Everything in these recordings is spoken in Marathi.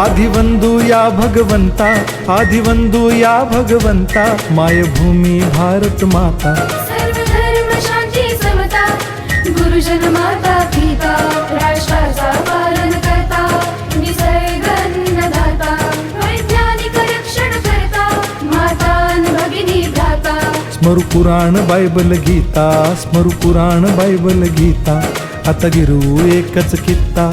आदिवंदू या भगवंता आदिवंदू या भगवंता मायभूमी भारत माता। सर्व धर्म शांती समता गुरुजन माता पिता राष्ट्राचा पालन करता निसर्ग अन्नदाता वैज्ञानिक रक्षण करता माता अन भगिनी भ्राता। स्मरु पुराण बायबल गीता स्मरु पुराण बायबल गीता आता गिरू एकच कित्ता।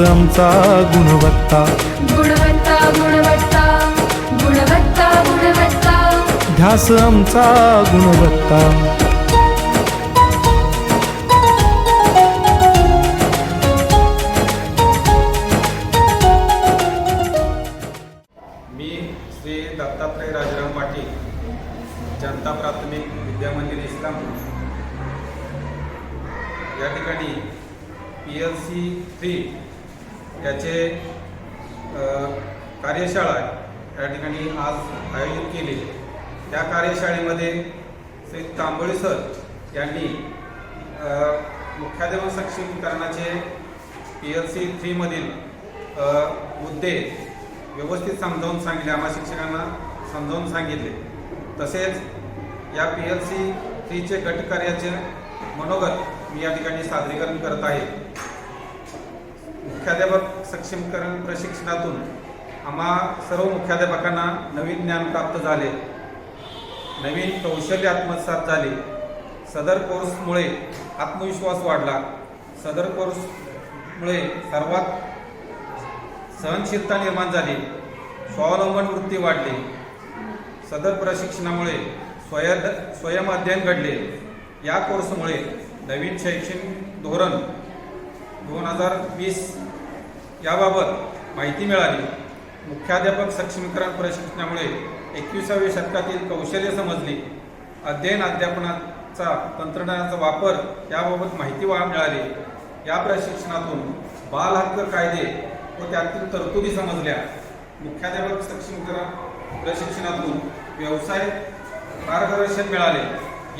आमचा गुणवत्ता. गुणवत्ता गुणवत्ता गुणवत्ता गुणवत्ता. ध्यास आमचा गुणवत्ता. मी श्री दत्तात्रय राजाराम पाटील जनता प्राथमिक विद्या मंदिर इस्लामपूर या ठिकाणी पी एल सी थ्री याचे कार्यशाळा या ठिकाणी आज आयोजित केली त्या कार्यशाळेमध्ये श्री तांबोळी सर यांनी मुख्याध्यापक सक्षमीकरणाचे पी एल सी थ्रीमधील मुद्दे व्यवस्थित समजावून सांगितले आम्हा शिक्षकांना समजावून सांगितले. तसेच या पी एल सी थ्रीचे गटकार्याचे मनोगत मी या ठिकाणी सादरीकरण करत आहे. मुख्याध्यापक सक्षमीकरण प्रशिक्षणातून आम्हा सर्व मुख्याध्यापकांना नवीन ज्ञान प्राप्त झाले. नवीन कौशल्य आत्मसात झाले. सदर कोर्समुळे आत्मविश्वास वाढला. सदर कोर्समुळे सर्वात सहनशीलता निर्माण झाली. स्वावलंबन वृत्ती वाढली. सदर प्रशिक्षणामुळे स्वय स्वयं अध्ययन घडले. या कोर्समुळे नवीन शैक्षणिक धोरण दोन हजार वीस याबाबत माहिती मिळाली. मुख्याध्यापक सक्षमीकरण प्रशिक्षणामुळे एकविसाव्या शतकातील कौशल्य समजली. अध्ययन अध्यापनाचा तंत्रज्ञानाचा वापर याबाबत माहिती वा मिळाली. या प्रशिक्षणातून बाल हक्क कायदे व त्यातील तरतुदी समजल्या. मुख्याध्यापक सक्षमीकरण प्रशिक्षणातून व्यवसाय मार्गदर्शन मिळाले.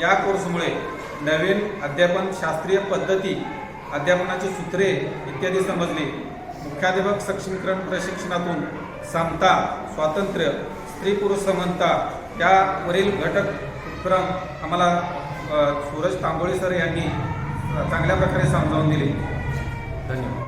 या कोर्समुळे नवीन अध्यापन शास्त्रीय पद्धती अध्यापनाची सूत्रे इत्यादी समजली. मुख्याध्यापक सक्षमीकरण प्रशिक्षणातून समता स्वातंत्र्य स्त्री पुरुष समानता यावरील घटक उपक्रम आम्हाला सूरज तांबोळे सर यांनी चांगल्या प्रकारे समजावून दिले. धन्यवाद.